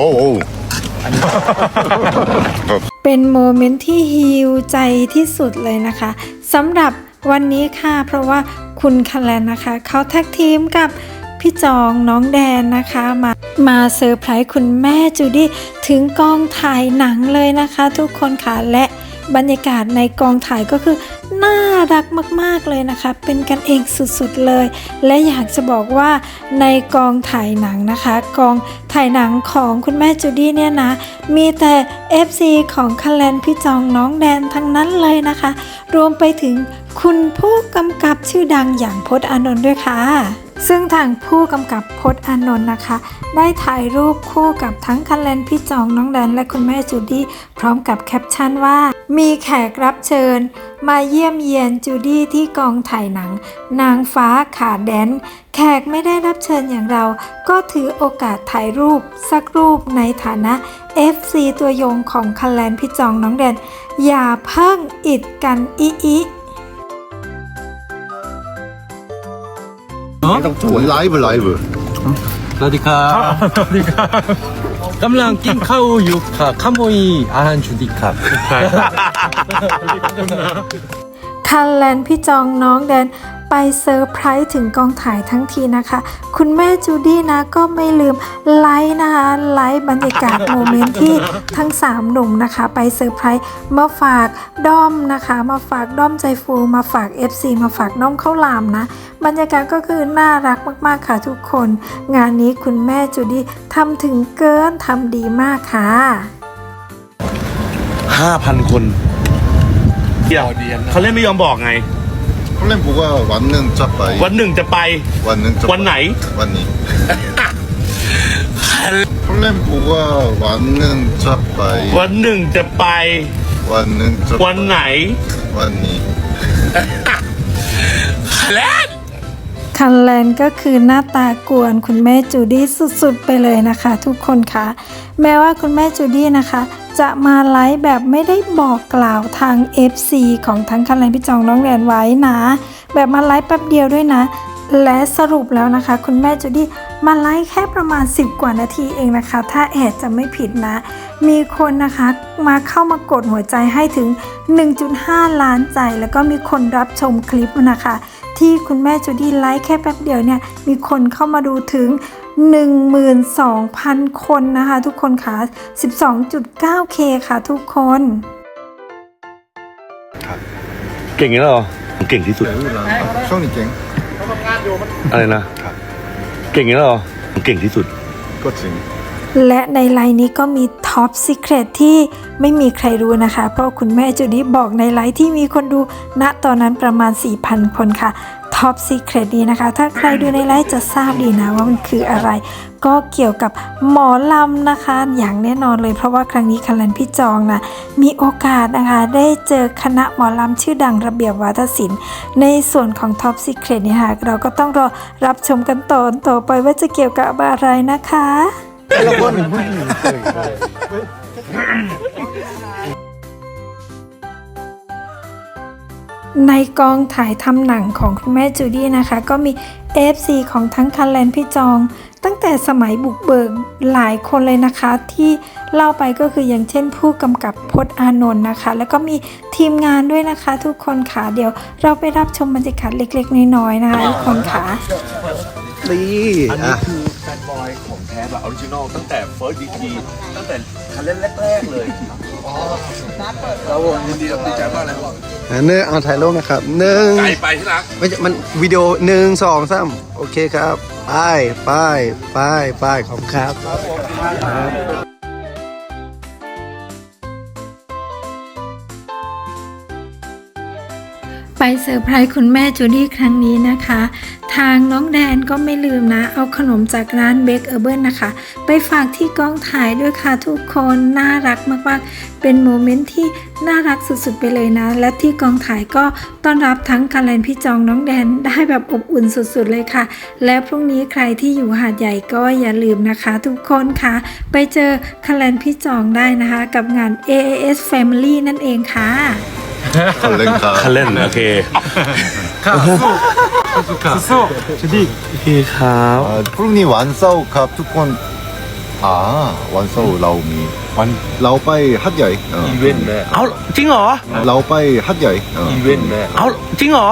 โอ้โหเป็นโมเมนต์ที่ฮิวใจที่สุดเลยนะคะสำหรับวันนี้ค่ะ เพราะว่าคุณคันแลนนะคะ เขาแท็กทีมกับพี่จองน้องแดนนะคะมามาเซอร์ไพรส์คุณแม่จูดี้ถึงกองถ่ายหนังเลยนะคะ ทุกคนค่ะและ บรรยากาศในกองถ่ายก็คือ น่ารักมากๆเลยนะคะ เป็นกันเองสุดๆเลย และอยากจะบอกว่าในกองถ่ายหนังนะคะ กองถ่ายหนังของคุณแม่จูดี้เนี่ยนะ มีแต่ FC ของคันแลนพี่จองน้องแดนทั้งนั้นเลยนะคะ รวมไปถึงคุณผู้กำกับชื่อดังอย่างพจน์อานนท์ด้วยค่ะซึ่งทางผู้กำกับพจน์อานนท์นะคะ ได้ถ่ายรูปคู่กับทั้งคันแลนพี่จองน้องแดนและคุณแม่จูดี้พร้อมกับแคปชั่นว่า มีแขกรับเชิญ มาเยี่ยมเยียนจูดี้ที่กองถ่ายหนัง นางฟ้าขาแดน แขกไม่ได้รับเชิญอย่างเรา ก็ถือโอกาสถ่ายรูป สักรูปในฐานะ FC ตัวยงของคันแลนพี่จองน้องแดนอย่าเพิ่งอิดกันอีอีไลฟ์ไลฟ์ สวัสดีครับ สวัสดีครับกำลังกินข้าวอยู่ค่ะขโมยอาหารชุดีครับ คันแลนพี่จองน้องแดน ไปเซอร์ไพรส์ถึงกองถ่ายทั้งทีนะคะ คุณแม่จูดี้นะก็ไม่ลืมไลฟ์นะคะไลฟ์บรรยากาศโมเมนต์ที่ทั้ง 3 หนุ่มนะคะ ไปเซอร์ไพรส์มาฝากด้อมนะคะ มาฝากด้อมใจฟูมาฝาก FC มาฝากน้องข้าวหลามนะ บรรยากาศก็คือน่ารักมากๆค่ะทุกคน งานนี้คุณแม่จูดี้ทำถึงเกินทำดีมากค่ะห้าพันคนเดี๋ยวเขาเล่นไม่ยอมบอกไง 콜렘 보가 왔는 짜빠이 วันหนึ่งจะไป 왔는 짜빠이 วันไหน 왔니 콜렘 보가 왔는 짜빠이 วันหนึ่งจะไป 왔는 짜빠이 วันไหน 왔니 คันแลนก็คือหน้าตากวนคุณแม่จูดี้สุดๆไปเลยนะคะ ทุกคนคะแม้ว่าคุณแม่จูดี้นะคะ จะมาไลฟ์แบบไม่ได้บอกกล่าวทาง FC ของทั้งคันแลนพี่จองน้องแดนไว้นะ แบบมาไลฟ์แป๊บเดียวด้วยนะ และสรุปแล้วนะคะ คุณแม่จูดี้มาไลฟ์แค่ประมาณ 10 กว่านาทีเองนะคะ ถ้าแอดจะไม่ผิดนะ มีคนนะคะมาเข้ามากดหัวใจให้ถึง 1.5 ล้านใจ แล้วก็มีคนรับชมคลิปนะคะ ที่คุณแม่จูดี้ไลฟ์แค่แป๊บเดียวเนี่ย มีคนเข้ามาดูถึง 12,000 คนนะคะ ทุกคนค่ะ 12.9k ค่ะ ทุกคนเก่งอย่างนี้เหรอเก่งที่สุด쇼 อะไรนะเก่งงี้หรอเก่งที่สุด ก็จริง และในไลน์นี้ก็มีท็อปซิเครตที่ไม่มีใครรู้นะคะ เพราะคุณแม่จุดี้บอกในไลน์ที่มีคนดูณตอนนั้นประมาณ 4,000 คนค่ะ ท็อปซีเครตนี้นะคะ ถ้าใครดูในไลฟ์จะทราบดีนะว่ามันคืออะไร ก็เกี่ยวกับหมอลำนะคะ อย่างแน่นอนเลยเพราะว่าครั้งนี้คันลันพี่จองนะมีโอกาสนะคะได้เจอคณะหมอลำชื่อดังระเบียบวาทศิลป์ในส่วนของท็อปซีเครตนี่ค่ะเราก็ต้องรอรับชมกันต่อต่อไปว่าจะเกี่ยวกับอะไรนะคะ ในกองถ่ายทำหนังของคุณแม่จูดี้นะคะ ก็มี FC ของทั้งคันแลนพี่จอง ตั้งแต่สมัยบุกเบิกหลายคนเลยนะคะ ที่เล่าไปก็คืออย่างเช่นผู้กำกับพจน์อานนท์นะคะ แล้วก็มีทีมงานด้วยนะคะทุกคนค่ะ เดี๋ยวเราไปรับชมบรรยากาศเล็กๆ น้อยๆนะคะทุกคนค่ะนี่อันนี้คือ แฟนบอยของแท้แบบออริจินอลตั้งแต่เฟิร์สดีทีตั้งแต่คันเล่นแรกๆเลยแล้วผมยินดีกับดีใจมากเลยครับหนึ่งเอาถ่ายรูปนะครับหนึ่งไกลไปที่รักไม่ใช่มันวิดีโอหนึ่งสองสามโอเคครับไปไปไปไปขอบคุณครับไปเซอร์ไพรส์คุณแม่จูดี้ครั้งนี้นะคะ ทางน้องแดนก็ไม่ลืมนะ เอาขนมจากร้านเบคเออร์เบิร์นะคะ ไปฝากที่กล้องถ่ายด้วยค่ะทุกคนน่ารักมากๆ เป็นโมเมนต์ที่น่ารักสุดๆไปเลยนะ และที่กองถ่ายก็ต้อนรับทั้งการแลนพี่จองน้องแดนได้แบบอบอุ่นสุดๆเลยค่ะ และพรุ่งนี้ใครที่อยู่หาดใหญ่ก็อย่าลืมนะคะ ทุกคนค่ะ ไปเจอคาแลนพี่จองได้นะคะ กับงาน AAS Family นั่นเองค่ะ คันเล่นครับ คันเล่นโอเค ข้าว ชุดี โอเคครับ 아, 푸르니 완싸우 갑 투콘 อ่าวันเสาร์เรามี วัน เราไปฮัดใหญ่เออ อีเวนต์แม่ เอาจริงเหรอ เราไปฮัดใหญ่เออ อีเวนต์แม่ เอาจริงเหรอ